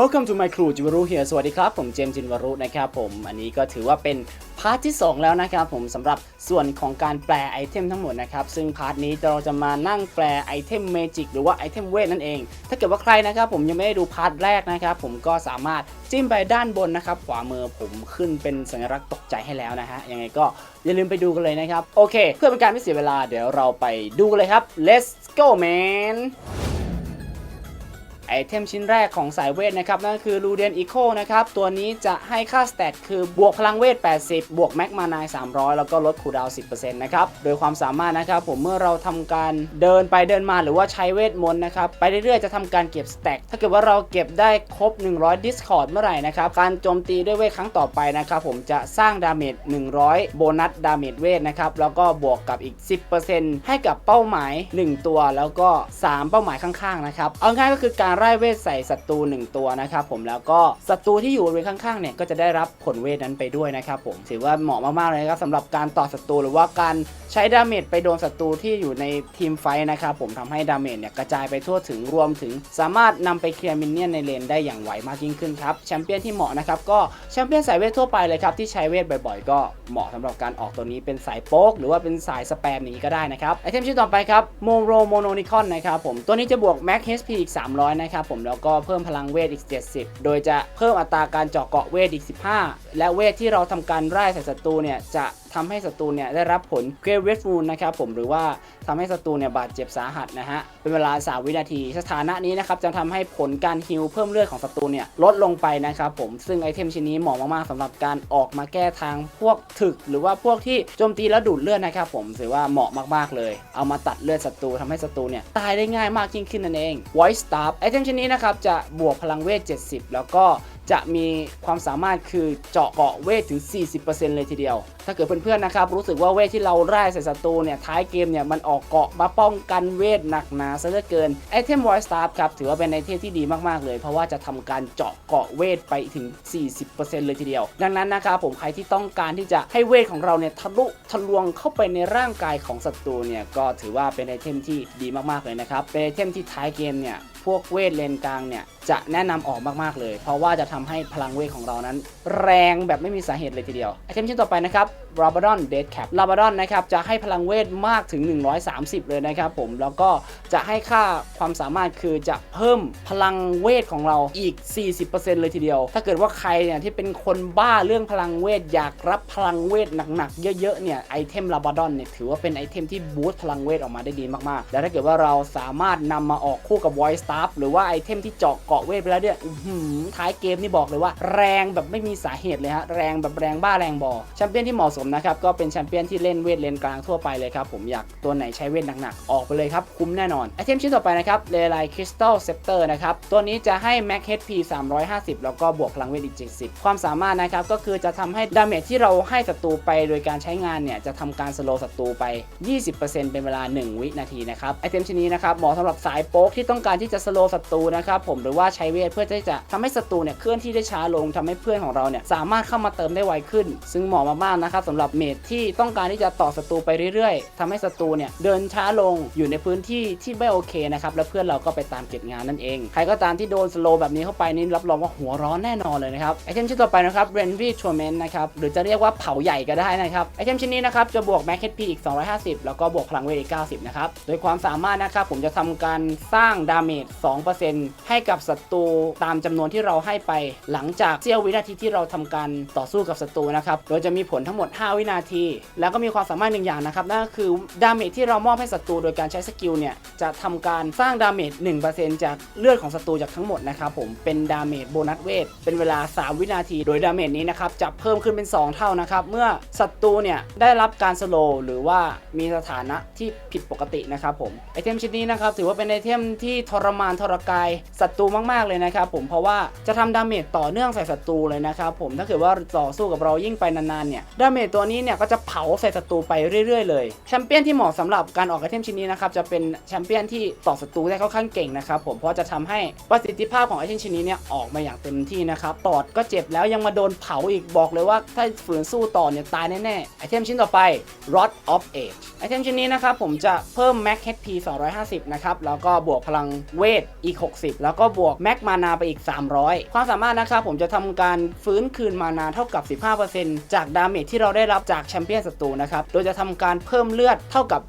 Welcome to my crew จิวารุ here สวัสดีครับ ผมเจมส์จินวารุนะครับผม อันนี้ก็ถือว่าเป็นพาร์ทที่ 2 แล้วนะครับผมสำหรับส่วนของการแปลไอเทมทั้งหมดนะครับ ซึ่งพาร์ทนี้เราจะมานั่งแปลไอเทมเมจิกหรือว่าไอเทมเวทนั่นเอง ถ้าเกิดว่าใครนะครับผมยังไม่ได้ดูพาร์ทแรกนะครับผมก็สามารถจิ้มไปด้านบนนะครับ ขวามือผมขึ้นเป็นสัญลักษณ์ตกใจให้แล้วนะฮะยังไงก็อย่าลืมไปดูกันเลยนะครับ โอเค เพื่อเป็นการไม่เสียเวลาเดี๋ยวเราไปดูกันเลยครับ let's go man ไอเทมชิ้นแรกของสายเวทนะครับนั่นก็คือ l u d e n Eco นะครับ ตัวนี้จะให้ค่าสเตตคือบวกพลังเวท 80 บวกแม็กมานาย300 แล้วก็ลดคูดาวน์10%นะครับ โดยความสามารถนะครับผมเมื่อเราทำการเดินไปเดินมาหรือว่าใช้เวทมนต์นะครับ ไปเรื่อยๆจะทำการเก็บสเต็กถ้าเกิดว่าเราเก็บได้ครบ 100 Discord เมื่อไหร่นะครับ การโจมตีด้วยเวทครั้งต่อไปนะครับผมจะสร้างดาเมจ100 โบนัสดาเมจเวทนะครับแล้วก็บวกกับอีก 10%ให้กับเป้าหมาย 1 ตัวแล้วก็ 3 เป้าหมายข้างๆนะครับเอาง่ายก็คือการไล่เวทใส่ศัตรู1 ตัวนะครับผมแล้วก็ศัตรูที่อยู่บริเวณข้างๆเนี่ยก็จะได้รับผลเวทนั้นไปด้วยนะครับผมถือว่าเหมาะมากๆเลยนะครับสำหรับการต่อศัตรูหรือว่าการใช้ดาเมจไปโดนศัตรูที่อยู่ในทีมไฟนะครับผมทำให้ดาเมจเนี่ยกระจายไปทั่วถึงรวมถึง สามารถนำไปเคลียร์มินเนี่ยนในเลนได้อย่างไวมากยิ่งขึ้นครับแชมเปี้ยนที่เหมาะนะครับก็แชมเปี้ยนสายเวททั่วไปเลยครับที่ใช้เวทบ่อยๆ ก็เหมาะสำหรับการออกตัวนี้เป็นสายโป๊กหรือว่าเป็นสายสแปมนี้ก็ได้นะครับไอเทมชิ้นต่อไปครับโมโรโมโนนิคอนนะครับผมตัวนี้จะบวกแม็ก HP อีก 300นะครับผมแล้วก็เพิ่มพลังเวทอีก 70 โดยจะเพิ่มอัตราการเจาะเกาะเวทอีก 15 และเวทที่เราทำการไล่ใส่ศัตรูเนี่ยจะทำให้ศัตรูเนี่ยได้รับผลเกรเวสฟูลนะครับผมหรือว่าทำให้ศัตรูเนี่ยบาดเจ็บสาหัสนะฮะเป็นเวลา 3 วินาที สถานะนี้นะครับจะทำให้ผลการฮิลเพิ่มเลือดของศัตรูเนี่ยลดลงไปนะครับผมซึ่งไอเทมชิ้นนี้เหมาะมากๆสำหรับการออกมาแก้ทางพวกถึก หรือว่าพวกที่โจมตีแล้วดูดเลือดนะครับผมถือว่าเหมาะมากๆเลย เอามาตัดเลือดศัตรูทำให้ศัตรูเนี่ยตายได้ง่ายมากยิ่งขึ้นนั่นเอง Voice Staff ไอเทมชิ้นนี้นะครับจะบวกพลังเวท 70 แล้วก็ จะมีความสามารถคือเจาะเกาะเวทถึง 40%เลยทีเดียว ถ้าเกิดเพื่อนๆนะครับ รู้สึกว่าเวทที่เราไล่ใส่ศัตรูเนี่ยท้ายเกมเนี่ยมันออกเกาะมาป้องกันเวทหนักหนาซะเหลือเกินไอเทม Voice Staff ครับถือว่าเป็นไอเทมที่ดีมากๆเลย เพราะว่าจะทำการเจาะเกาะเวทไปถึง 40%เลยทีเดียว ดังนั้นนะครับผมใครที่ต้องการที่จะให้เวทของเราเนี่ยทะลุทะลวงเข้าไปในร่างกายของศัตรูเนี่ยก็ถือว่าเป็นไอเทมที่ดีมากๆเลยนะครับเป็นไอเทมที่ท้ายเกมเนี่ย พวกเวทเลนกลางเนี่ยจะแนะนำออกมากๆเลย เพราะว่าจะทำให้พลังเวทของเรานั้น แรงแบบไม่มีสาเหตุเลยทีเดียวไอเทมชิ้นต่อไปนะครับ r a b a d o n Dead Cap r a b a d o n นะครับจะให้พลังเวทมากถึง 130 เลยนะครับผมแล้วก็จะให้ค่าความสามารถคือจะเพิ่มพลังเวทของเราอีก 40%เลยทีเดียว ถ้าเกิดว่าใครเนี่ยที่เป็นคนบ้าเรื่องพลังเวทอยากรับพลังเวทหนักๆเยอะๆเนี่ยไอเทม r a b a d o n เนี่ยถือว่าเป็นไอเทมที่บูสต์พลังเวทออกมาได้ดีมากๆ แล้วถ้าเกิดว่าเราสามารถนำมาออกคู่กับ Voice Staff หรือว่าไอเทมที่เจาะเกาะเวทไปแล้วเนี่ยอือท้ายเกมนี่บอกเลยว่าแรงแบบไม่มีสาเหตุเลยฮะแรงแบบแรงบ้าแรงบอแชมเปี้ยนที่เหมาะสมนะครับก็เป็นแชมเปี้ยนที่เล่นเวทเลนกลางทั่วไปเลยครับผมอยากตัวไหนใช้เวทหนักๆออกไปเลยครับคุ้มแน่นอนไอเทมชิ้นต่อไปนะครับเลไลคริสตัลเซปเตอร์นะครับตัวนี้จะให้ Max HP 350 แล้วก็บวกพลังเวทอีก 70 ความสามารถนะครับก็คือจะทำให้ดาเมจที่เราให้ศัตรูไปโดยการใช้งานเนี่ยจะทำการสโลว์ศัตรูไป 20%เป็นเวลา 1 วินาทีนะครับไอเทมชิ้นนี้นะครับเหมาะสำหรับสายโป๊กที่ต้องการที่จะสโลว์ศัตรูนะครับผมหรือว่าใช้เวทเพื่อที่จะทำให้ศัตรูเนี่ยเคลื่อนที่ได้ช้าลงทำให้เพื่อนของเราเนี่ยสามารถเข้ามาเติมได้ไวขึ้น ซึ่งเหมาะมากๆนะครับสำหรับเมจที่ต้องการที่จะต่อศัตรูไปเรื่อยๆทำให้ศัตรูเนี่ยเดินช้าลงอยู่ในพื้นที่ที่ไม่โอเคนะครับแล้วเพื่อนเราก็ไปตามเก็บงานนั่นเองใครก็ตามที่โดนสโลแบบนี้เข้าไปนี่รับรองว่าหัวร้อนแน่นอนเลยนะครับไอเทมชิ้นต่อไปนะครับ r e n v y Torment นะครับหรือจะเรียกว่าเผาใหญ่ก็ได้นะครับไอเทมชิ้นนี้นะครับจะบวก Max HP อีก 250 แล้วก็บวกพลังเวทอีก 90 นะครับโดยความสามารถนะครับผมจะทำการสร้างดาเมจ2%ให้กับศัตรูตามจำนวนที่เราให้ไป หลังจากเสี้ยววินาทีที่เราทำการต่อสู้กับศัตรูนะครับโดยจะมีผลทั้งหมด 5 วินาที แล้วก็มีความสามารถหนึ่งอย่างนะครับนั่นก็คือดาเมจที่เรามอบให้ศัตรูโดยการใช้สกิลเนี่ยจะทำการสร้างดาเมจ1%จากเลือดของศัตรูจากทั้งหมดนะครับผมเป็นดาเมจโบนัสเวทเป็นเวลา 3 วินาที โดยดาเมจนี้นะครับจะเพิ่มขึ้นเป็น 2 เท่านะครับเมื่อศัตรูเนี่ยได้รับการสโลว์หรือว่ามีสถานะที่ผิดปกตินะครับผมไอเทมชิ้นนี้นะครับถือว่าเป็นไอเทมที่ทรมานทรกายศัตรูมากๆเลยนะครับผมเพราะว่าจะทำดาเมจต่อเนื่องใส่ศัตรูเลยนะครับผมถ้าเกิดว่าต่อสู้กับเรายิ่งไปนานๆเนี่ยดาเมจตัวนี้เนี่ยก็จะเผาใส่ศัตรูไปเรื่อยๆเลยแชมเปี้ยนที่เหมาะสำหรับการออกไอเทมชิ้นนี้นะครับจะเป็นแชมเปี้ยนที่ต่อศัตรูได้ค่อนข้างเก่งนะครับผมเพราะจะทำให้ประสิทธิภาพของไอเทมชิ้นนี้เนี่ยออกมาอย่างเต็มที่นะครับตอดก็เจ็บแล้วยังมาโดนเผาอีกบอกเลยว่าถ้าฝืนสู้ต่อเนี่ยตายแน่ๆไอเทมชิ้นต่อไป Rod of Age ไอเทมชิ้นนี้นะครับผมจะเพิ่ม Max HP 250 นะครับแล้วก็บวกพลังเวทอีก 60 แล้วก็บวก Max มานาไปอีก 300 ความสามารถนะครับผมจะทำการฟื้นคืนมานาเท่ากับ 15%จากดาเมจที่เราได้รับจากแชมเปี้ยนศัตรูนะครับ โดยจะทำการเพิ่มเลือดเท่ากับ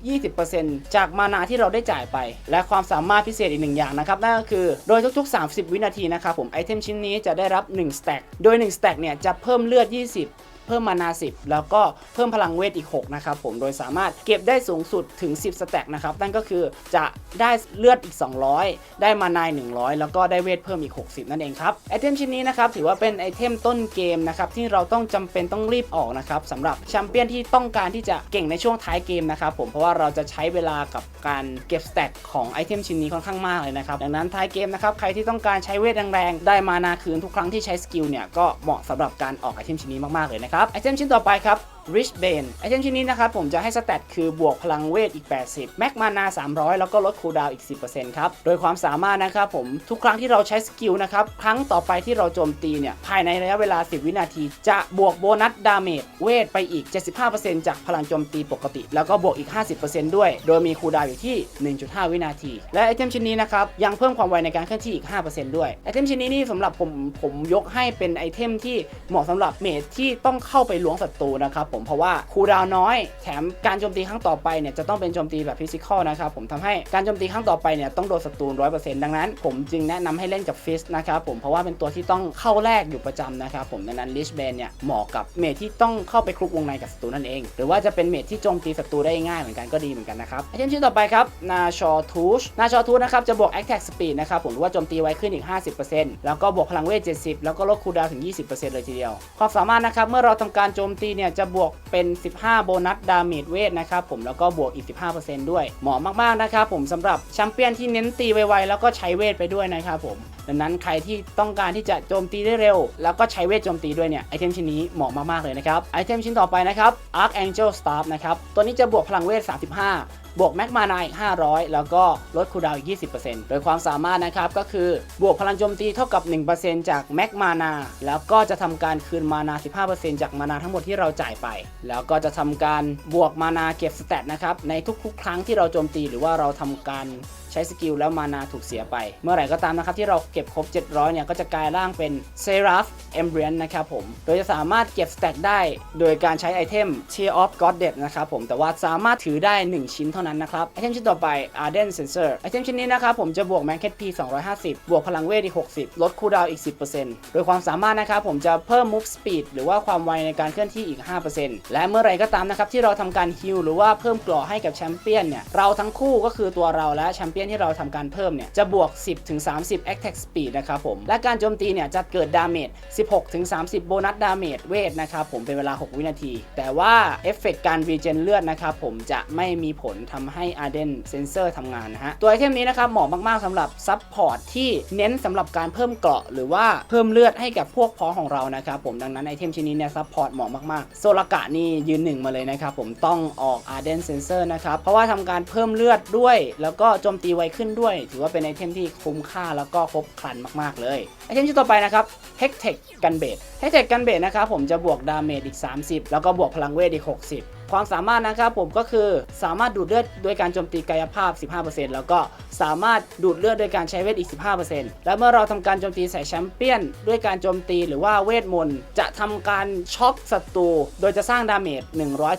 20%จากมานาที่เราได้จ่ายไป และความสามารถพิเศษอีกหนึ่งอย่างนะครับนั่นก็คือโดยทุกๆ 30 วินาทีนะครับผมไอเทมชิ้นนี้จะได้รับ1 stack โดย1 stack เนี่ยจะเพิ่มเลือด 20 เพิ่มมานา 10 แล้วก็เพิ่มพลังเวทอีก 6 นะครับผม โดยสามารถเก็บได้สูงสุดถึง 10 สแต็กนะครับ นั่นก็คือจะได้เลือดอีก 200 ได้มานาย 100 แล้วก็ได้เวทเพิ่มอีก 60 นั่นเองครับ ไอเทมชิ้นนี้นะครับ ถือว่าเป็นไอเทมต้นเกมนะครับ ที่เราต้องจำเป็นต้องรีบออกนะครับสำหรับแชมเปี้ยนที่ต้องการที่จะเก่งในช่วงท้ายเกมนะครับผม เพราะว่าเราจะใช้เวลากับการเก็บสแต็กของไอเทมชิ้นนี้ค่อนข้างมากเลยนะครับ ดังนั้นท้ายเกมนะครับ ใครที่ต้องการใช้เวทแรงๆ ได้มานาคืนทุกครั้งที่ใช้สกิลเนี่ย ก็เหมาะสำหรับการออกไอเทมชิ้นนี้มากๆเลยนะครับไอเทมชิ้นต่อไปครับ Rich Bane ไอเทมชิ้นนี้นะครับผมจะให้สแตทคือบวกพลังเวทอีก 80 แม็กมานา 300 แล้วก็ลดคูลดาวน์อีก 10%ครับ โดยความสามารถนะครับผมทุกครั้งที่เราใช้สกิลนะครับ ครั้งต่อไปที่เราโจมตีเนี่ย ภายในระยะเวลา 10 วินาที จะบวกโบนัสดาเมจเวทไปอีก 75%จากพลังโจมตีปกติ แล้วก็บวกอีก 50%ด้วย โดยมีคูลดาวอยู่ที่ 1.5 วินาที และไอเทมชิ้นนี้นะครับยังเพิ่มความไวในการเคลื่อนที่อีก 5%ด้วยไอเทมชิ้นนี้นี่สำหรับผมผมยกให้เป็นไอเทมที่เหมาะสำหรับเมจที่ต้องเข้าไปล้วงศัตรูนะครับผมเพราะว่าคูลดาวน้อย แถมการโจมตีครั้งต่อไปเนี่ยจะต้องเป็นโจมตีแบบฟิสิกอลนะครับผมทำให้การโจมตีครั้งต่อไปเนี่ยต้องโดนศัตรู100%ดังนั้น ผมจึงแนะนำให้เล่นกับฟิสนะครับผมเพราะว่าเป็นตัวที่ต้องเข้าแรกอยู่ประจำนะครับผมดังนั้นลิชเบนเนี่ยเหมาะกับเมจที่ต้องเข้าไปคลุกวงในกับศัตรูนั่นเอง หรือว่าจะเป็นเมจที่โจมตีศัตรูได้ง่ายเหมือนกันก็ดีเหมือนกันนะครับไอเทมชิ้นต่อไปครับนาชอทูชนาชอทูชนะครับจะบวก Attack Speed นะครับผมหรือว่าโจมตีไวขึ้นอีก 50%แล้วก็บวกพลังเวท 70 แล้วก็ลดคูดาวถึง 20%เลยทีเดียวความสามารถนะครับเมื่อเราทำการโจมตีเนี่ยจะบวกเป็น 15 โบนัสดาเมจเวทนะครับผมแล้วก็บวกอีก 15%ด้วย เหมาะมากๆนะครับผมสำหรับแชมเปี้ยนที่เน้นตีไวๆแล้วก็ใช้เวทไปด้วยนะครับผมดังนั้นใครที่ต้องการที่จะโจมตีได้เร็ว แล้วก็ใช้เวทโจมตีด้วยเนี่ยไอเทมชิ้นนี้เหมาะมากๆเลยนะครับไอเทมชิ้นต่อไปนะครับ Archangel Staff นะครับตัวนี้จะบวกพลังเวท 35 บวกแม็กมานาอีก 500 แล้วก็ลดคูดาวน์อีก 20%โดยความสามารถนะครับก็คือบวกพลังโจมตีเท่ากับ 1%จากแม็กมานาแล้วก็จะทำการคืนมานา 15%จากมานาทั้งหมดที่เราจ่ายไป แล้วก็จะทำการบวกมานาเก็บสเตตนะครับในทุกๆ ครั้งที่เราโจมตีหรือว่าเราทำการใช้สกิลแล้วมานาถูกเสียไป เมื่อไหร่ก็ตามนะครับที่เราเก็บครบ 700 เนี่ย ก็จะกลายร่างเป็นเซราฟเอมเบรียนนะครับผม โดยจะสามารถเก็บสแต็กได้โดยการใช้ไอเทม Tear of Goddess นะครับผม แต่ว่าสามารถถือได้ 1 ชิ้นเท่านั้นนะครับ ไอเทมชิ้นต่อไป Arden Sensor ไอเทมชิ้นนี้นะครับผมจะบวก m a n c a t P 250 บวกพลังเวทอีก 60 ลดคูลดาวน์อีก 10%โดยความสามารถนะครับผมจะเพิ่ม Move Speed หรือว่าความไวในการเคลื่อนที่อีก 5%และเมื่อไรก็ตามนะครับที่เราทำการฮิลหรือว่าเพิ่มกรอให้กับแชมเปี้ยนเนี่ยเราทั้งคู่ก็คือตัวเราและแชมเปยนที่เราทำการเพิ่มเนี่ยจะบวก 10ถึง30 Attack Speed นะครับผม และการโจมตีเนี่ยจะเกิดดาเมจ16ถึง30 โบนัสดาเมจเวทนะครับผมเป็นเวลา 6 วินาที แต่ว่าเอฟเฟกการรีเจนเลือดนะครับผมจะไม่มีผลทำให้ Arden Sensor ทำงานนะฮะ ตัวไอเทมนี้นะครับเหมาะมากๆสำหรับซับพอร์ตที่เน้นสำหรับการเพิ่มเกราะหรือว่าเพิ่มเลือดให้กับพวกพ้อของเรานะครับผมดังนั้นไอเทมชิ้นนี้เนี่ยซับพอร์ตเหมาะมากๆ โซลกะนี่ยืนหนึ่งมาเลยนะครับผมต้องออก Arden Sensor นะครับเพราะว่าทำการเพิ่มเลือดด้วย แล้วก็โจมตีไวขึ้นด้วย ถือว่าเป็นไอเทมที่คุ้มค่าแล้วก็ครบครันมากๆเลยไอเทมที่ต่อไปนะครับ Hectech Gun b a t Hectech Gun b a t นะครับผมจะบวกดาเมจอีก 30 แล้วก็บวกพลังเวทอีก 60 ความสามารถนะครับผมก็คือสามารถดูดเลือดโดยการโจมตีกายภาพ 15%แล้วก็สามารถดูดเลือดโดยการใช้เวทอีก 15%และเมื่อเราทำการโจมตีใส่แชมเปี้ยน ด้วยการโจมตีหรือว่าเวทมนต์จะทำการช็อกศัตรูโดยจะสร้างดาเมจ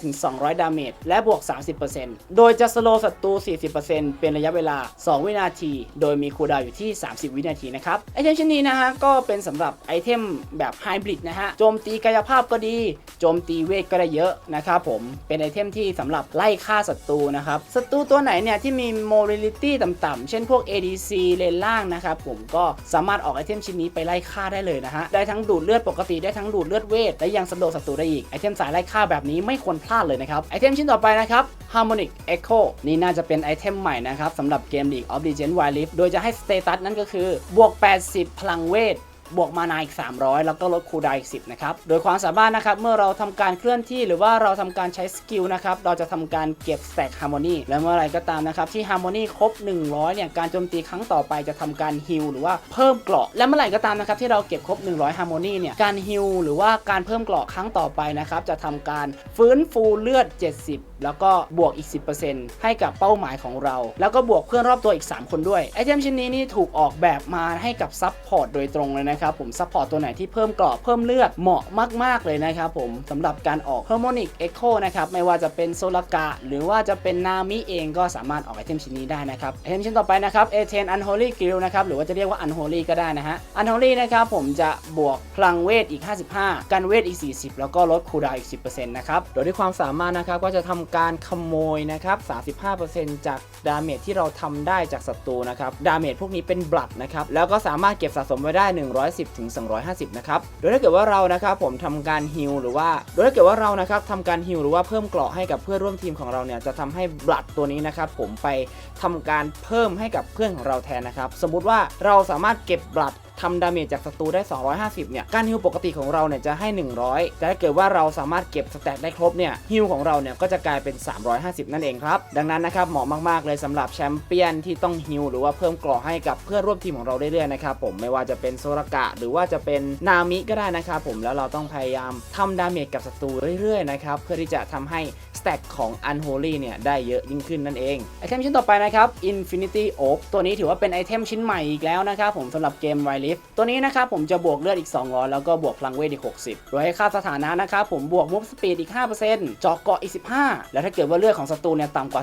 100-200 ดาเมจ และบวก 30%โดยจะสโลศัตรู 40%เป็นระยะเวลา 2 วินาที โดยมีคูดาวอยู่ที่ 30 วินาทีนะครับไอเทมชิ้นนี้นะฮะก็เป็นสำหรับไอเทมแบบไฮบริดนะฮะโจมตีกายภาพก็ดี โจมตีเวทก็ได้เยอะนะครับผมเป็นไอเทมที่สำหรับไล่ฆ่าศัตรูนะครับศัตรูตัวไหนเนี่ยที่มี mobility ต่ำๆเช่นพวก ADC เลนล่างนะครับผมก็สามารถออกไอเทมชิ้นนี้ไปไล่ฆ่าได้เลยนะฮะได้ทั้งดูดเลือดปกติได้ทั้งดูดเลือดเวทและยังสะดวกศัตรูได้อีกไอเทมสายไล่ฆ่าแบบนี้ไม่ควรพลาดเลยนะครับไอเทมชิ้นต่อไปนะครับ Harmonic Echo นี่น่าจะเป็นไอเทมใหม่นะครับสำหรับเกม League of Legends Wild Rift โดยจะให้สเตตัสนั่นก็คือบวก 80 พลังเวท บวกมานาอีก 300 แล้วก็ลดคูดาอีก 10 นะครับ โดยความสามารถนะครับ เมื่อเราทำการเคลื่อนที่หรือว่าเราทำการใช้สกิลนะครับ เราจะทำการเก็บ Stack Harmony และเมื่อไรก็ตามนะครับ ที่ Harmony ครบ 100 เนี่ย การโจมตีครั้งต่อไปจะทำการฮิลหรือว่าเพิ่มเกราะ และเมื่อไหร่ก็ตามนะครับที่เราเก็บครบ 100 Harmony เนี่ย การฮิลหรือว่าการเพิ่มเกราะครั้งต่อไปนะครับ จะทำการฟื้นฟูเลือด 70 แล้วก็บวกอีก 10%ให้กับเป้าหมายของเรา แล้วก็บวกเพื่อนรอบตัวอีก 3 คนด้วยไอเทมชิ้นนี้นี่ถูกออกแบบมาให้กับซับพอร์ตโดยตรงเลยนะครับผมซับพอร์ตตัวไหนที่เพิ่มเกราะเพิ่มเลือดเหมาะมาก ๆ เลยนะครับผมสำหรับการออก Harmonic Echo นะครับไม่ว่าจะเป็นโซลกะ หรือว่าจะเป็นนามิเองก็สามารถออกไอเทมชิ้นนี้ได้นะครับไอเทมชิ้นต่อไปนะครับ A10 Unholy Guild นะครับหรือว่าจะเรียกว่า Unholy ก็ได้นะฮะ Unholy นะครับผมจะบวกพลังเวทอีก 55 กันเวทอีก 40 แล้วก็ลดคูดาวอีก 10%นะครับโดยที่ความสามารถนะครับก็จะทำการขโมยนะครับ 35%จากดาเมจที่เราทำได้จากศัตรูนะครับดาเมจพวกนี้เป็นบลัดนะครับแล้วก็สามารถเก็บสะสมไว้ได้210ถึง250นะครับโดยถ้าเกิดว่าเรานะครับผมทำการฮิลหรือว่าโดยถ้าเกิดว่าเรานะครับทำการฮิลหรือว่าเพิ่มเกราะให้กับเพื่อนร่วมทีมของเราเนี่ยจะทำให้บลัดตัวนี้นะครับผมไปทำการเพิ่มให้กับเพื่อนของเราแทนนะครับสมมุติว่าเราสามารถเก็บบลัด ทำดาเมจจากศัตรูได้ 250 เนี่ย การฮิลปกติของเราเนี่ยจะให้ 100 แต่ถ้าเกิดว่าเราสามารถเก็บสแต็กได้ครบเนี่ยฮิลของเราเนี่ยก็จะกลายเป็น 350 นั่นเองครับ ดังนั้นนะครับเหมาะมากๆเลยสำหรับแชมเปี้ยนที่ต้องฮิลหรือว่าเพิ่มเกราะให้กับเพื่อนร่วมทีมของเราเรื่อยๆนะครับผมไม่ว่าจะเป็นโซรากะ หรือว่าจะเป็นนามิก็ได้นะครับผมแล้วเราต้องพยายามทำดาเมจกับศัตรูเรื่อยๆนะครับเพื่อที่จะทำให้สแต็กของ Unholy เนี่ยได้เยอะยิ่งขึ้นนั่นเองไอเทมชิ้นต่อไปนะครับ Infinity Oak ตัวนี้ถือว่าเป็นไอเทมชิ้นใหม่อีกแล้วนะครับผมสำหรับเกม Wild Rift ตัวนี้นะครับผมจะบวกเลือดอีก 200 แล้วก็บวกพลังเวทอีก 60โดยให้ค่าสถานะนะครับผมบวกมูฟสปีดอีก5%เจาะเกาะอีก 15 แล้วถ้าเกิดว่าเลือดของศัตรูเนี่ยต่ำกว่า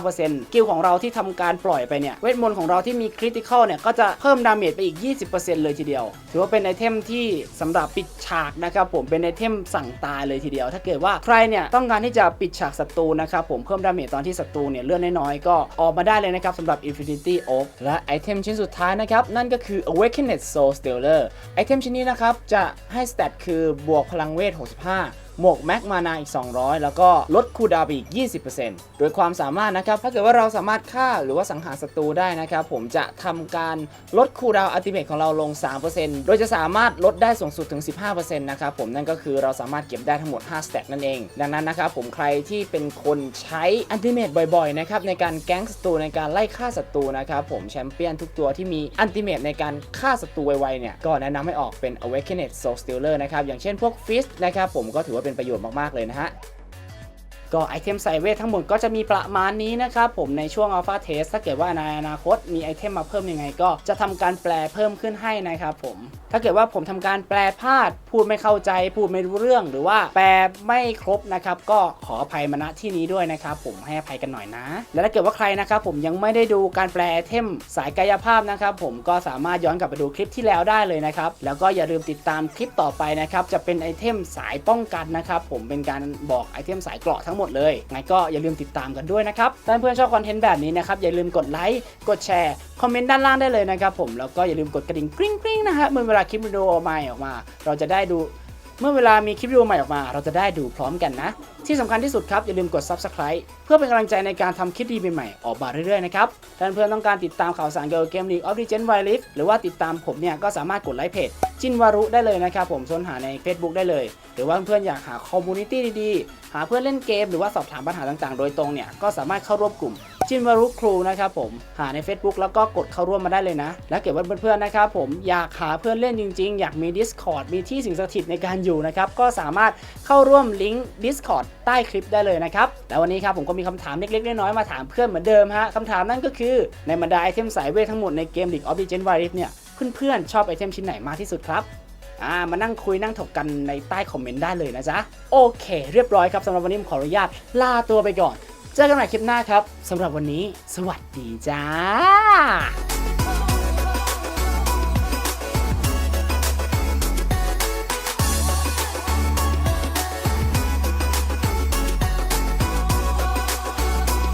35%กิลของเราที่ทำการปล่อยไปเนี่ยเวทมนต์ของเราที่มีคริติคอลเนี่ยก็จะเพิ่มดาเมจไปอีก 20%เลยทีเดียว ถือว่าเป็นไอเทมที่สำหรับปิดฉากนะครับผมเป็นไอเทมสั่งตายเลยทีเดียว ถ้าเกิดว่าใครเนี่ยต้องการที่จะปิดฉากศัตรูนะครับผมเพิ่มดาเมจตอนที่ศัตรูเนี่ยเลือดน้อยๆก็ออกมาได้เลยนะครับสำหรับ Infinity Oak และไอเทมชิ้นสุดท้ายนะครับนั่นก็คือ Awakened Soul Stealer ไอเทมชิ้นนี้นะครับ จะให้สเตตคือบวกพลังเวท 65 หมวกแม็กมานาอีก 200 แล้วก็ลดคูดาวน์ไปอีก 20%โดยความสามารถนะครับ ถ้าเกิดว่าเราสามารถฆ่าหรือว่าสังหารศัตรูได้นะครับ ผมจะทำการลดคูดาวอัติเมทของเราลง 3%โดยจะสามารถลดได้สูงสุดถึง 15%นะครับผมนั่นก็คือเราสามารถเก็บได้ทั้งหมด 5สแต็กนั่นเอง ดังนั้นนะครับผมใครที่เป็นคนใช้อัติเมทบ่อยๆนะครับในการแก๊งศัตรูในการไล่ฆ่าศัตรูนะครับผมแชมเปี้ยนทุกตัวที่มีอัติเมทในการฆ่าศัตรูไวๆเนี่ยก็แนะนำให้ออกเป็น Awakened Soul Stealer นะครับอย่างเช่นพวก Fist นะครับผมก็ถือว่าเป็นประโยชน์มากๆเลยนะฮะ ก็ไอเทมใส่เวททั้งหมดก็จะมีประมาณนี้นะครับผมในช่วง Alpha Test ถ้าเกิดว่าในอนาคตมีไอเทมมาเพิ่มยังไง ก็จะทำการแปลเพิ่มขึ้นให้นะครับผม ถ้าเกิดว่าผมทำการแปลพลาด พูดไม่เข้าใจ พูดไม่รู้เรื่อง หรือว่าแปลไม่ครบนะครับ ก็ขออภัยมาณที่นี้ด้วยนะครับผมให้อภัยกันหน่อยนะ และถ้าเกิดว่าใครนะครับผมยังไม่ได้ดูการแปลไอเทมสายกายภาพนะครับผมก็สามารถย้อนกลับไปดูคลิปที่แล้วได้เลยนะครับแล้วก็อย่าลืมติดตามคลิปต่อไปนะครับจะเป็นไอเทมสายป้องกันนะครับผมเป็นการบอกไอเทมสายเกราะทั้งหมดเลยงั้นก็อย่าลืมติดตามกันด้วยนะครับถ้าเพื่อนชอบคอนเทนต์แบบนี้นะครับอย่าลืมกดไลค์กดแชร์คอมเมนต์ด้านล่างได้เลยนะครับผมแล้วก็อย่าลืมกดกระดิ่งกริ๊งกริ๊งนะฮะเมื่อเวลาคลิปวิดีโอใหม่ออกมา เราจะได้ดู เมื่อเวลามีคลิปวิดีโอใหม่ออกมา เราจะได้ดูพร้อมกันนะ ที่สำคัญที่สุดครับ อย่าลืมกด subscribe เพื่อเป็นกำลังใจในการทำคลิปดีใหม่ๆออกมาเรื่อยๆนะครับถ้าเพื่อนต้องการติดตามข่าวสารเกี่ยวกับเกม League of Legends Wild Rift หรือว่าติดตามผมเนี่ยก็สามารถกดไลค์เพจจินวารุได้เลยนะครับผมค้นหาใน Facebook ได้เลย หรือว่าเพื่อนๆอยากหาคอมมูนิตี้ดีๆ หาเพื่อนเล่นเกมหรือว่าสอบถามปัญหาต่างๆ โดยตรงเนี่ยก็สามารถเข้าร่วมกลุ่ม จินวารุครูนะครับผมหาใน Facebook แล้วก็กดเข้าร่วมมาได้เลยนะ แล้วเกิดว่าเพื่อนๆนะครับผมอยากหาเพื่อนเล่นจริงๆ อยากมี Discord มีที่สิงสถิตในการอยู่นะครับก็สามารถเข้าร่วมลิงก์ Discord ใต้คลิปได้เลยนะครับแล้ววันนี้ครับผมก็มีคำถามเล็กๆน้อยๆมาถามเพื่อนเหมือนเดิมฮะคำถามนั่นก็คือในบรรดาไอเทมสายเวททั้งหมดในเกม League of Legends Wild Rift เนี่ยเพื่อนๆชอบไอเทมชิ้นไหนมากที่สุดครับอ่ามานั่งคุยนั่งถกกันในใต้คอมเมนต์ได้เลยนะจ๊ะ โอเค เรียบร้อยครับสำหรับวันนี้ผมขออนุญาตลาตัวไปก่อน เจอกันใหม่คลิปหน้าครับสำหรับวันนี้ สวัสดีจ้า